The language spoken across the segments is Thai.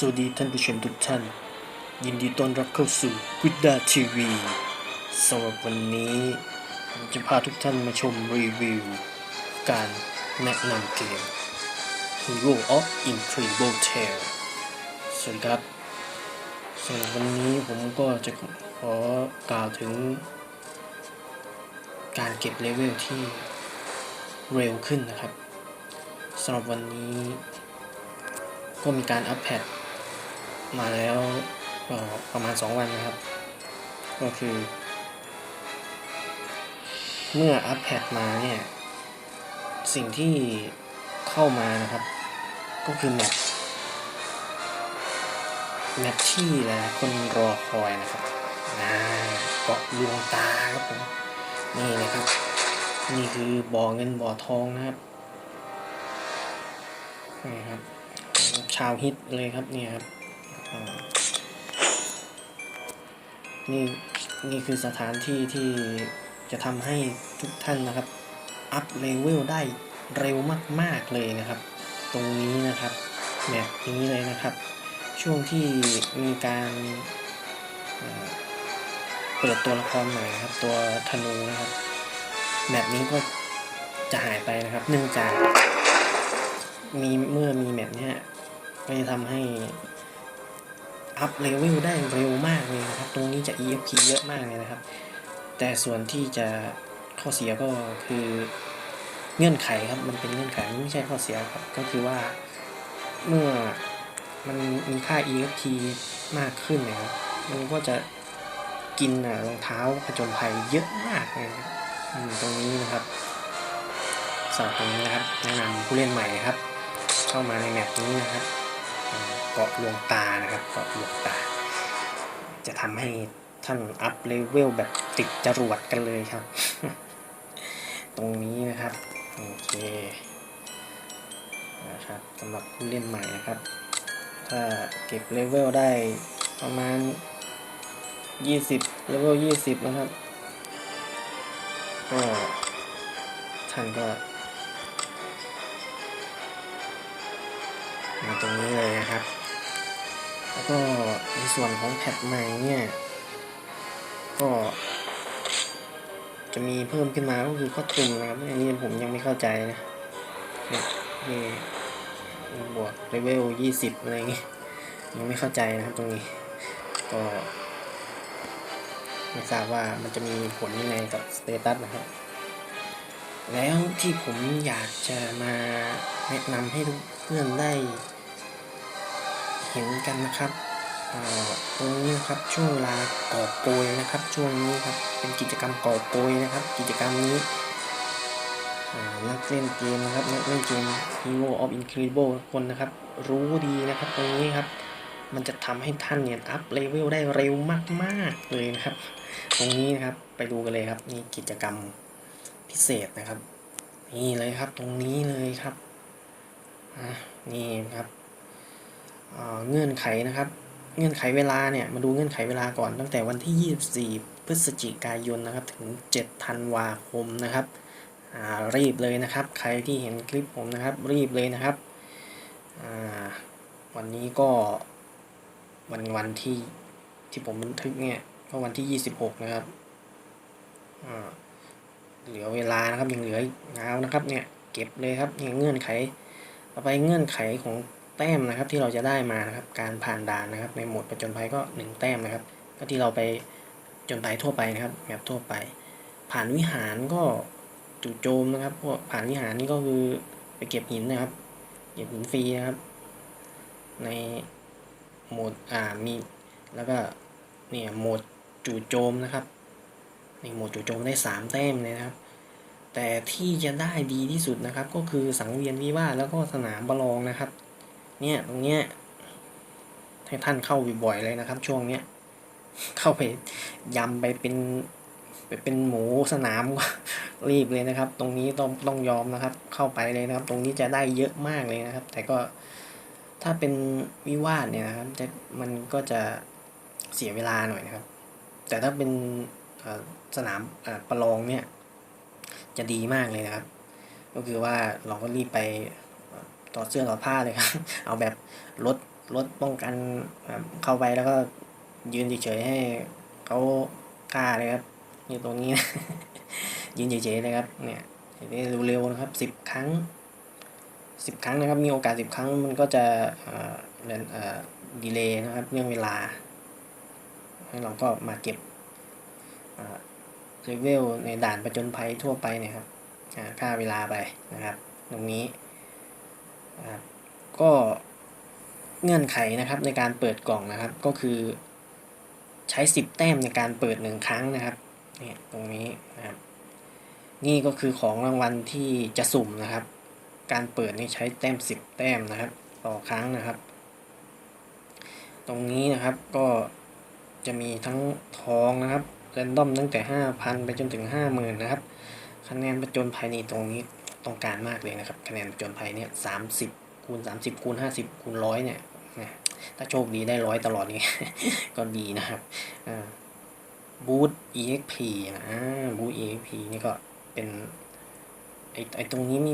สวัสดีท่านผู้ชมทุกท่าน ยินดีต้อนรับเข้าสู่กุดดาทีวีสำหรับวันนี้ผมจะพาทุกท่านมาชมรีวิว การแนะนำเกม Hero of Incredible Tale สวัสดีครับสำหรับวันนี้ผมก็จะขอกล่าวถึง การเก็บเลเวลที่เร็วขึ้นนะครับสำหรับวันนี้ก็มีการอัปเดต มาแล้วประมาณ 2 วันนะครับ ก็คือ เมื่ออัปเดตมาเนี่ย สิ่งที่เข้ามานะครับ ก็คือแมปแมปที่หลายคนรอคอยนะครับนะเกาะลวงตาครับผมนี่นะครับ นี่คือบ่อเงินบ่อทองนะครับนี่ครับ ชาวฮิตเลยครับเนี่ยครับ นี่นี่คือสถานที่ที่จะทำให้ทุกท่านนะครับ อัพเลเวลได้เร็วมาก ๆ เลยนะครับ ตรงนี้นะครับแบบนี้เลยนะครับ ช่วงที่มีการเปิดตัวละครใหม่นะครับ ตัวธนูนะครับ แบบนี้ก็จะหายไปนะครับ เนื่องจากมีเมื่อมีแบบนี้ก็จะทำให้ อัพเลเวลได้เร็วมากเลยนะครับ ตรงนี้จะ EFP เยอะมากเลยนะครับ แต่ส่วนที่จะข้อเสียก็คือเงื่อนไขครับ มันเป็นเงื่อนไขไม่ใช่ข้อเสียครับ ก็คือว่าเมื่อมันมีค่า EFP มากขึ้นนะครับ มันก็จะกินรองเท้าผจญภัยเยอะมากเลยนะครับตรงนี้นะครับสำหรับตรงนี้นะครับแนะนำผู้เล่นใหม่ครับ เข้ามาในแมปนี้นะครับ กาะลวงตานะครับเกาะลวงตา จะทำให้ท่านอัพเลเวลแบบติดจรวดกันเลยครับ ตรงนี้นะครับ โอเคนะครับสำหรับผู้เล่นใหม่นะครับ ถ้าเก็บเลเวลได้ประมาณ 20เลเวล20 นะครับก็ท่านก็มาตรงนี้เลยนะครับ แล้วก็ในส่วนของแพทใหม่เนี่ย ก็จะมีเพิ่มขึ้นมาก็คือข้อตุ่มนะครับ อันนี้ผมยังไม่เข้าใจนะเนี่ยนี่บวกเลเวลยี่สิบอะไรเงี้ยยังไม่เข้าใจนะครับตรงนี้ ก็ไม่ทราบว่ามันจะมีผลยังไงกับสเตตัสนะครับ แล้วที่ผมอยากจะมาแนะนำให้ทุกเพื่อนได้ เห็นกันนะครับตรงนี้ครับช่วงเวลากอบโกยนะครับ ช่วงนี้ครับเป็นกิจกรรมกอบโกยนะครับ กิจกรรมนี้นักเล่นเกมนะครับนักเล่นเกม Hero of Incredible คนนะครับ รู้ดีนะครับตรงนี้ครับ มันจะทำให้ท่านเนี่ยอัพเลเวลได้เร็วมากๆเลยนะครับ ตรงนี้นะครับไปดูกันเลยครับนี่กิจกรรมพิเศษนะครับ นี่เลยครับตรงนี้เลยครับนี่ครับ เงื่อนไขนะครับ เงื่อนไขเวลาเนี่ยมาดูเงื่อนไขเวลาก่อนตั้งแต่วันที่ 24 พฤศจิกายนนะครับ ถึง 7 ธันวาคมนะครับรีบเลยนะครับ ใครที่เห็นคลิปผมนะครับ รีบเลยนะครับ วันนี้ก็วันวันที่ที่ผมบันทึกเนี่ยก็วันที่ 26 นะครับเหลือเวลานะครับยังเหลืออีกยาวนะครับเนี่ยเก็บเลยครับเงื่อนไขต่อไปเงื่อนไขของ แต้มนะครับที่เราจะได้มานะครับการผ่านด่านนะครับ ในโหมดประจนภัยก็หนึ่งแต้มนะครับ ก็ที่เราไปจนภัยทั่วไปนะครับแบบทั่วไป ผ่านวิหารก็จู่โจมนะครับพวกผ่านวิหารนี่ก็คือไปเก็บหินนะครับ เก็บหินฟรีนะครับ ในโหมดอ่ามีแล้วก็เนี่ยโหมดจู่โจมนะครับในโหมดจู่โจมได้สามแต้มเลยนะครับ แต่ที่จะได้ดีที่สุดนะครับ ก็คือสังเวียนวิวาแล้วก็สนามประลองนะครับ เนี่ยตรงเนี้ยให้ท่านเข้าบ่อยๆเลยนะครับ ช่วงเนี้ยเข้าไปยำไปเป็นไปเป็นหมูสนามก็รีบเลยนะครับ ตรงนี้ต้องต้องยอมนะครับ เข้าไปเลยนะครับ ตรงนี้จะได้เยอะมากเลยนะครับ แต่ก็ถ้าเป็นวิวาทเนี่ยนะครับจะมันก็จะเสียเวลาหน่อยนะครับ แต่ถ้าเป็นสนามประลองเนี่ย จะดีมากเลยนะครับ ก็คือว่าเราก็รีบไป อดเสื้อต่อดผ้าเลยครับ เอาแบบลดรถป้องกันเข้าไปแล้วก็ยืนเฉยๆให้เขาฆ่าเลยครับ อยู่ตรงนี้นะยืนเฉยๆเลยครับ เนี่ยได้เร็วๆนะครับสิบครั้งสิบครั้งนะครับ มีโอกาสสิบครั้งมันก็จะเอ่อเรนเอ่อดีเลย์นะครับ เรื่องเวลาให้เราก็มาเก็บเลเวลในด่านประจนภัยทั่วไปเนี่ยครับอ่าค่าเวลาไปนะครับ ตรงนี้ ก็เงื่อนไขนะครับในการเปิดกล่องนะครับ ก็คือใช้ 10 แต้มในการเปิดหนึ่งครั้งนะครับเนี่ยตรงนี้นะครับ นี่ก็คือของรางวัลที่จะสุ่มนะครับ การเปิดนี่ใช้แต้ม 10 แต้มนะครับ ต่อครั้งนะครับ ตรงนี้นะครับก็จะมีทั้งทองนะครับเรนดอมตั้งแต่ 5,000 ไปจนถึง 50,000 นะครับ คะแนนประจนภัยในตรงนี้ ต้องการมากเลยนะครับ คะแนนจนภัยเนี่ย30คูณ30คูณ50คูณร้อยเนี่ยนะถ้าโชคดีได้ร้อยตลอดนี่ก็ดีนะครับบูท exp นะบูท exp นี่ก็เป็นไอไอตรงนี้มี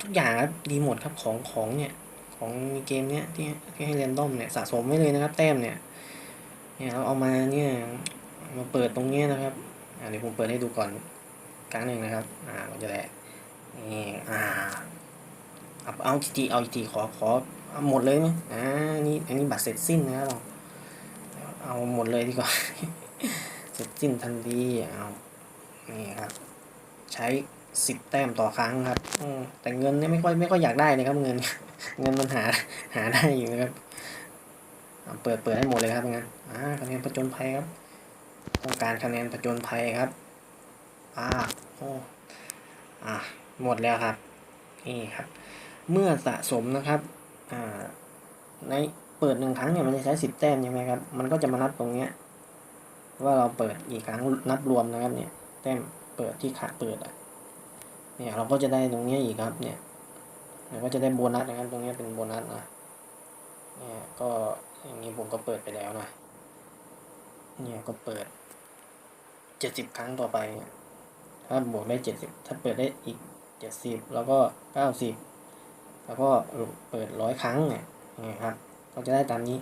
ทุกอย่างดีหมดครับของของเนี่ยของมีเกมเนี้ยที่ที่ให้เรนดอมเนี่ยสะสมไว้เลยนะครับแต้มเนี่ยเนี่ยเราเอามาเนี่ยมาเปิดตรงเนี้ยนะครับเดี๋ยวผมเปิดให้ดูก่อนครั้งหนึ่งนะครับ อ่าเราจะได้ นี่อ่าเอาเอาจริงๆเอาจริงๆขอขอเอาหมดเลยไหมอ่านี่อันนี้บัตรเสร็จสิ้นนะครับเราเอาหมดเลยดีกว่าเสร็จสิ้นทันทีเอานี่ครับ ใช้สิบแต้มต่อครั้งครับอืแต่เงินเนี่ยไม่ค่อยไม่ค่อยอยากได้เลยครับเงิน เงินมันหาหาได้อยู่นะครับเอาเปิดเปิดให้หมดเลยครับงั้นอ่าคะแนนประจนภัยครับต้องการคะแนนประจนภัยครับอ่าโอ้อ่า หมดแล้วครับนี่ครับ เมื่อสะสมนะครับในเปิดหนึ่งครั้งเนี่ยมันจะใช้สิบแต้มใช่ไหมครับ มันก็จะมานับตรงเนี้ยว่าเราเปิดอีกครั้งนับรวมนะครับเนี่ย แต้มเปิดที่ขาเปิดอะ เนี่ยเราก็จะได้ตรงเนี้ยอีกครับ เนี่ยเราก็จะได้โบนัสนะครับ ตรงเนี้ยเป็นโบนัสนะเนี่ยก็อย่างนี้ผมก็เปิดไปแล้วนะ เนี่ยก็เปิดเจ็ดสิบครั้งต่อไปถ้าบวกได้เจ็ดสิบถ้าเปิดได้อีก เจ็ดสิบแล้วก็เก้าสิบแล้วก็เปิดร้อยครั้งเนี่ยนี่ครับก็จะได้ตามนี้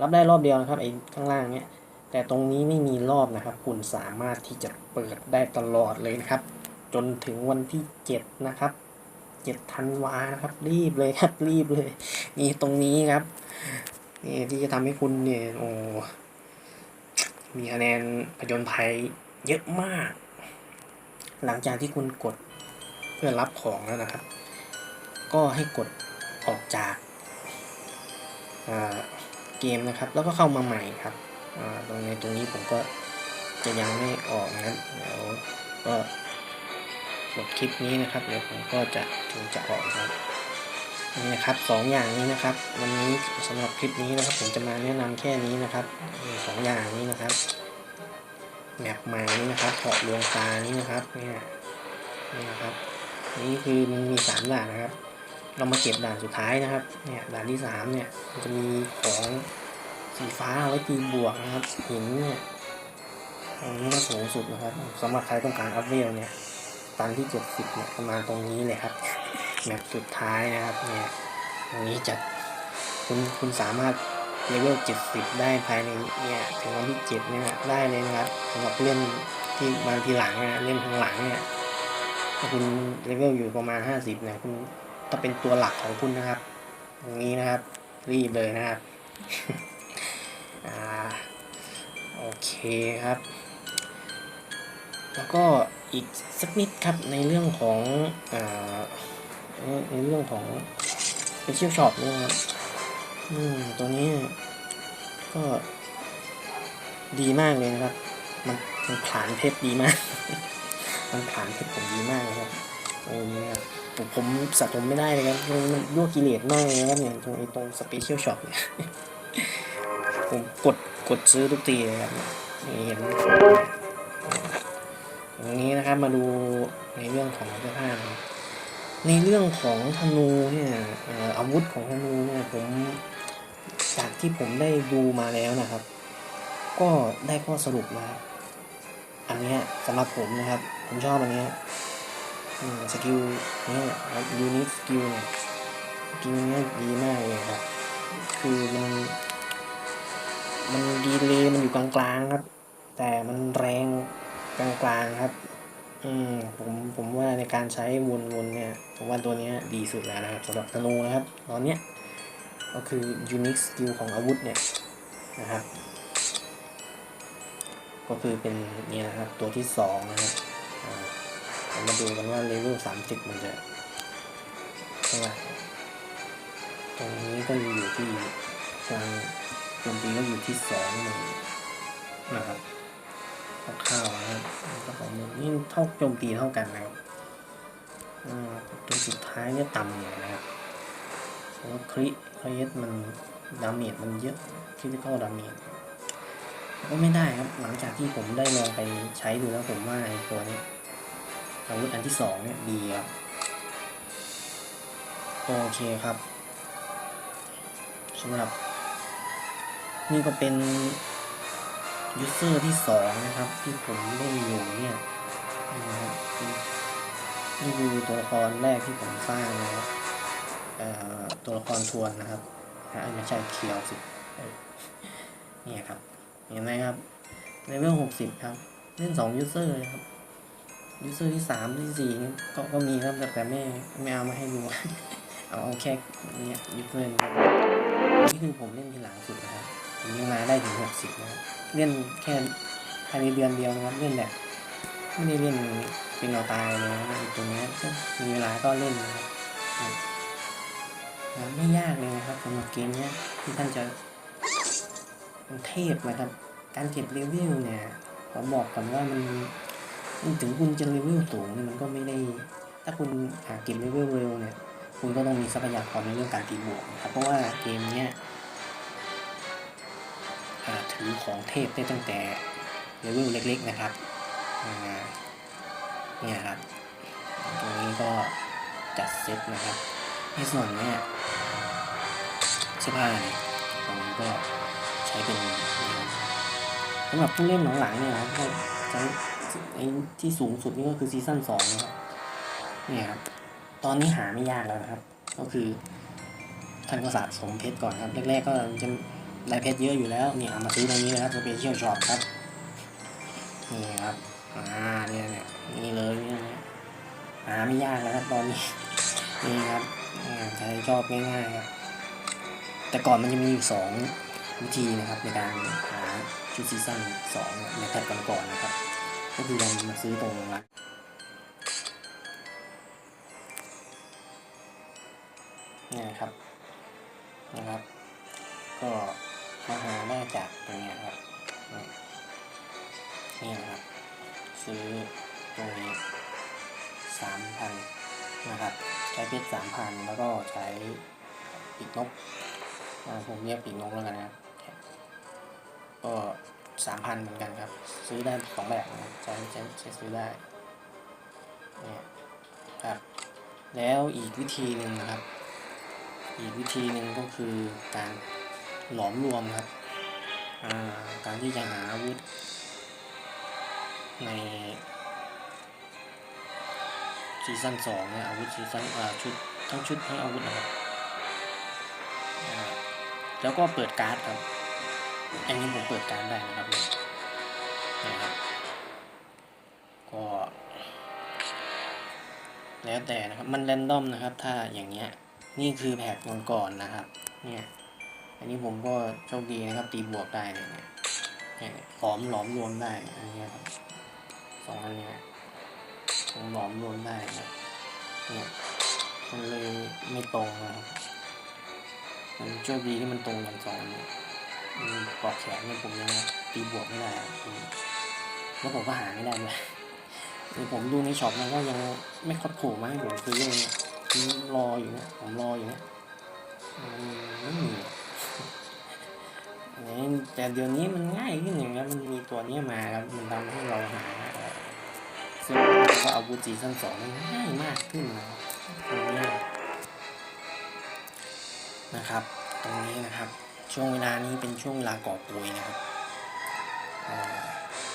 รับได้รอบเดียวนะครับไอ้ข้างล่างเนี่ยแต่ตรงนี้ไม่มีรอบนะครับ คุณสามารถที่จะเปิดได้ตลอดเลยนะครับ จนถึงวันที่เจ็ดนะครับเจ็ดธันวานะครับ รีบเลยครับรีบเลย นี่ตรงนี้ครับนี่ที่จะทำให้คุณเนี่ยโอ้มีคะแนนผจญภัยเยอะมาก หลังจากที่คุณกด เพื่อรับของแล้วนะครับ ก็ให้กดออกจากเกมนะครับ แล้วก็เข้ามาใหม่ครับตรงในตรงนี้ผมก็จะยังไม่ออกนะครับเดี๋ยวก็กดคลิปนี้นะครับเดี๋ยวผมก็จะถึงจะออกครับนี่นะครับสองอย่างนี้นะครับ วันนี้สำหรับคลิปนี้นะครับ ผมจะมาแนะนำแค่นี้นะครับสองอย่างนี้นะครับแมปใหม่นี้นะครับเกาะดวงตานี้นะครับเนี่ยนี่นะครับ นี่คือมันมีสามด่านนะครับ เรามาเก็บด่านสุดท้ายนะครับ เนี่ยด่านที่สามเนี่ยมันจะมีของสีฟ้าเอาไว้ตีบวกนะครับหินเนี่ยตรงนี้ก็สูงสุดนะครับสำหรับใครต้องการอัพเวลเนี่ยตันที่เจ็ดสิบเนี่ยประมาณตรงนี้เลยครับแมปสุดท้ายนะครับเนี่ยตรงนี้จะคุณคุณสามารถเลเวลเจ็ดสิบได้ภายในเนี่ยถึงวันที่เจ็ดเนี่ยได้เลยนะครับสำหรับเล่นที่มาทีหลังนะเล่นทางหลังเนี่ย ถ้าคุณเลเวลอยู่ประมาณห้าสิบนี่ยคุณถ้าเป็นตัวหลักของคุณนะครับตรงนี้นะครับ รีบเลยนะครับอ่าโอเคครับ แล้วก็อีกสักนิดครับในเรื่องของอ่าในเรื่องของ Special Shop เนี่ยครับอืมตัวนี้ก็ดีมากเลยนะครับ มันมันผานเพชรดีมาก มันผานเพชรผมดีมากเลยครับโอ้ยครับผมผมสะสมไม่ได้เลยครับมันยั่วกิเลสมากเลยครับเนี่ยตรงไอ้ตรง Special Shop เนี่ยผมกดกดซื้อทุกทีเลยครับนี่เห็นอย่างนี้นะครับมาดูในเรื่องของเสื้อผ้านะในเรื่องของธนูเนี่ยอาวุธของธนูเนี่ยผมจากที่ผมได้ดูมาแล้วนะครับ ก็ได้ข้อสรุปมา อันนี้สำหรับผมนะครับ ผมชอบอันนี้สกิลนี่ครับยูนิคสกิลเนี่ยสกิลนี้ดีมากเลยครับ คือมันมันดีเลยมันอยู่กลางๆครับ แต่มันแรงกลางๆครับ อืมผมผมว่าในการใช้วนๆเนี่ยผมว่าตัวเนี้ยดีสุดแล้วนะครับสำหรับธนูนะครับ ตอนเนี้ยก็คือ unique skill ของอาวุธเนี่ยนะครับ ก็คือเป็นเนี่ยนะครับตัวที่สองนะครับ มาดูกันว่าเลเวลสามสิบมันจะเท่าไหร่ตรงนี้ก็อยู่ที่กลางโจมตีก็อยู่ที่สองหนึ่งนะครับคร่าวนะครับก็สองหนึ่งนี่เท่าโจมตีเท่ากันนะครับอ่าตัวสุดท้ายเนี่ยต่ำหน่นะครับแล้วคริคริสมันดาเมจมันเยอะคริติคอลดาเมจก็ไม่ได้ครับ หลังจากที่ผมได้ลองไปใช้ดูแล้วผมว่าไอ้ตัวนี้ อาวุธอันที่สองเนี่ยดีครับโอเคครับสำหรับ นี่ก็เป็นยูเซอร์ที่สองนะครับ ที่ผมเล่นอยู่เนี่ยนะครับนี่คือตัวละครแรกที่ผมสร้างนะครับเอ่อตัวละครทวนนะครับอะไม่ใช่เคียวสิเนี่ยครับเห็นไหมครับเลเวลหกสิบครับ เล่นสองยูเซอร์เลยครับ ยูเซอร์ที่สามที่สี่ก็ก็มีครับแต่แต่ไม่ไม่เอามาให้ดู เอาเอาแค่เนี่ยยูเซอร์นี้ครับนี่คือผมเล่นทีหลังสุดนะครับผมยังมาได้ถึงหกสิบนะเล่นแค่ภายในเดือนเดียวนะครับเล่นแบบไม่ได้เล่นเป็นเราตายเลยนะตรงเนี้ยก็มีเวลาก็เล่นนะครับไม่ยากเลยนะครับสำหรับเกมเนี้ยที่ท่านจะมันเทพนะครับ การเก็บเลเวลเนี่ยผมบอกก่อนว่ามัน ถึงคุณจะเลเวลสูงเนี่ยมันก็ไม่ได้ ถ้าคุณหาเก็บเลเวลเร็วเนี่ยคุณก็ต้องมีทรัพยากรในเรื่องการตีบวกนะครับเพราะว่าเกมเนี้ยถือของเทพได้ตั้งแต่เลเวลเล็กๆนะครับเนี่ยครับตรงนี้ก็จัดเซตนะครับในส่วนเนี้ยเสื้อผ้าเนี่ยผมก็ใช้เป็นสำหรับผู้เล่นหลังๆเนี่ยนะครับก็ใช้ ไอ้ที่สูงสุดนี่ก็คือซีซั่นสองนะครับเนี่ยครับ ตอนนี้หาไม่ยากแล้วนะครับ ก็คือท่านก็สะสมเพชรก่อนครับ แรกๆก็จะได้เพชรเยอะอยู่แล้วเนี่ยเอามาซื้อตรงนี้เลยครับสเปเชียลช็อปครับนี่ครับอ่าเนี่ยเนี่ยนี่เลยเนี่ยหาไม่ยากแล้วครับตอนนี้นี่ครับใครชอบง่ายๆครับแต่ก่อนมันจะมีอยู่สองวิธีนะครับในการหาชุดซีซั่นสองในแพทก่อนๆนะครับ ก็คือเรามาซื้อตรงร้านนี่นะครับนะครับ ก็มาหาได้จากตรงเนี้ยครับนี่นะครับ ซื้อตรงนี้สามพันนะครับ ใช้เพชรสามพันแล้วก็ใช้ปีกนกผมเรียกปีกนกแล้วกันนะครับก็ สามพันเหมือนกันครับ ซื้อได้สองแบบนะใช้ใช้ใช้ซื้อได้เนี่ยครับแล้วอีกวิธีหนึ่งนะครับ อีกวิธีหนึ่งก็คือการหลอมรวมครับการที่จะหาอาวุธในซีซั่นสองเนี่ยอาวุธซีซั่นชุดทั้งชุดทั้งอาวุธนะครับแล้วก็เปิดการ์ดครับ อันนี้ผมเปิดการได้นะครับเนี่ยนะครับ ก็แล้วแต่นะครับมันแรนดอมนะครับ ถ้าอย่างเงี้ย นี่คือแผกก่อนๆนะครับ เนี่ย อันนี้ผมก็โชคดีนะครับ ตีบวกได้เนี่ยเนี่ยหลอมหลอมรวมได้อันนี้ครับสองอันเนี้ยผมหลอมรวมได้นะเนี่ยมันเลยไม่ตรงนะครับมันโชคดีที่มันตรงกันสองอันเนี่ย ปอกแขนเนี่ยผมยังตีบวกไม่ได้แล้วผมก็หาไม่ได้เลยคือผมดูในช็อปมันก็ยังไม่คดขู่มาให้ผมซื้อเลยเนี่ยรออยู่เนี่ยผมรออยู่เนี่ยนี่แต่เดี๋ยวนี้มันง่ายขึ้นอย่างนี้ยมันมีตัวนี้มาครับมันทำให้เราหาซึ่งก็เอาวุธซีซั่นสองมันง่ายมากขึ้นนะตรงนี้นะครับ ตรงนี้นะครับ ช่วงเวลานี้เป็นช่วงเวลาก่อบโกยนะครับ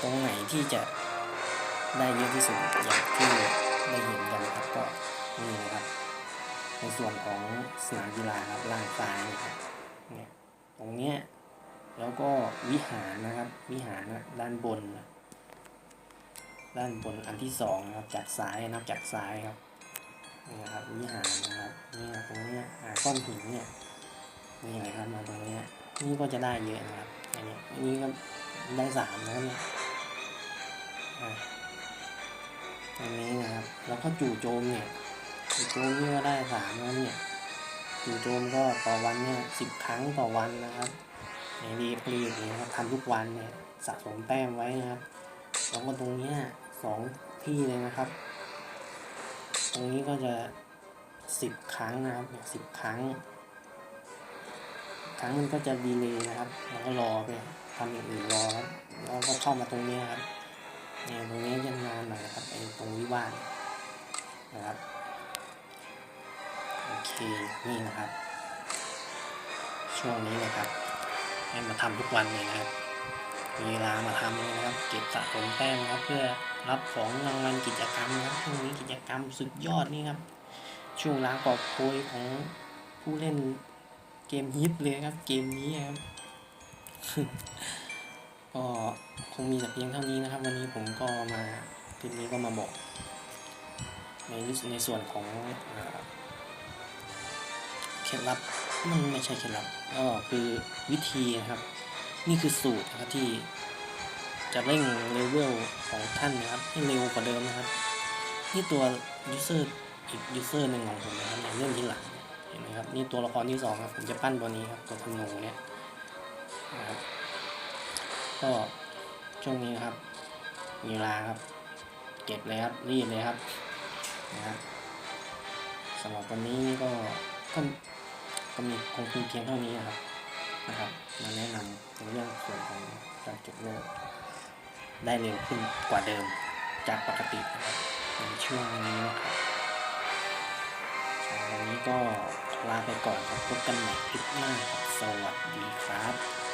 ตรงไหนที่จะได้เยอะที่สุดอย่างที่ได้เห็นกันครับก็นี่นะครับ ในส่วนของสนามกีฬาครับล่างซ้ายนะครับเนี่ยตรงเนี้ยแล้วก็วิหารนะครับ วิหารนะด้านบน ด้านบนอันที่สองนะครับจากซ้ายนับจากซ้ายครับนี่นะครับวิหารนะครับเนี่ยตรงเนี้ยอ่าก้อนหินเนี่ย นี่เลยครับมาตรงนี้นี่ก็จะได้เยอะนะครับอันนี้อันนี้ก็ได้สามนะครับเนี่ยอ่าตรงนี้นะครับ แล้วก็จู่โจมเนี่ยจู่โจมนี่ก็ได้สามแล้วเนี่ยจู่โจมก็ต่อวันเนี่ยสิบครั้งต่อวันนะครับในรีบรีบๆนะครับทำทุกวันเนี่ยสะสมแต้มไว้นะครับแล้วก็ตรงเนี้ยสองที่เลยนะครับ ตรงนี้ก็จะสิบครั้งนะครับสิบครั้ง ครั้งมันก็จะดีเลยนะครับแล้วก็รอไปทำอย่างอื่นรอแล้วก็เข้ามาตรงนี้ครับเนี่ยตรงนี้จะนานหน่อยนะครับไอ้ตรงวิวาทนะครับโอเคนี่นะครับ ช่วงนี้นะครับให้มาทำทุกวันเลยนะครับมีเวลามาทำเลยนะครับ เก็บสะสมแต้มนะครับ เพื่อรับของรางวัลกิจกรรมนะครับช่วงนี้กิจกรรมสุดยอดนี่ครับ ช่วงลางกอบโกยของผู้เล่น เกมฮิตเลยครับ เกมนี้ครับก็คงมีแต่เพียงเท่านี้นะครับ วันนี้ผมก็มาคลิปนี้ก็มาบอก ในในส่วนของเคล็ดลับมันไม่ใช่เคล็ดลับก็คือวิธีนะครับ นี่คือสูตรนะครับที่จะเร่งเลเวลของท่านนะครับให้เร็วกว่าเดิมนะครับ นี่ตัวยูเซอร์อีกยูเซอร์หนึ่งของผมนะครับเนี่ยเล่นที่หลัง ห็นไหมครับนี่ตัวละครที่สองครับผมจะปั้นตัวนี้ครับตัวธนูเนี่ยนะครับก็ช่วงนี้นะครับ มีเวลาครับ เก็บเลยครับรีบเลยครับนะครับสำหรับวันนี้ก็ก็ก็มีคงเพียงเท่านี้นะครับนะครับมาแนะนำในเรื่องส่วนของการเก็บโลกได้เร็วขึ้นกว่าเดิมจากปกตินะครับในช่วงนี้นะครับสำหรับวันนี้ก็ ลาไปก่อนครับพบกันใหม่คลิปหน้าสวัสดีครับ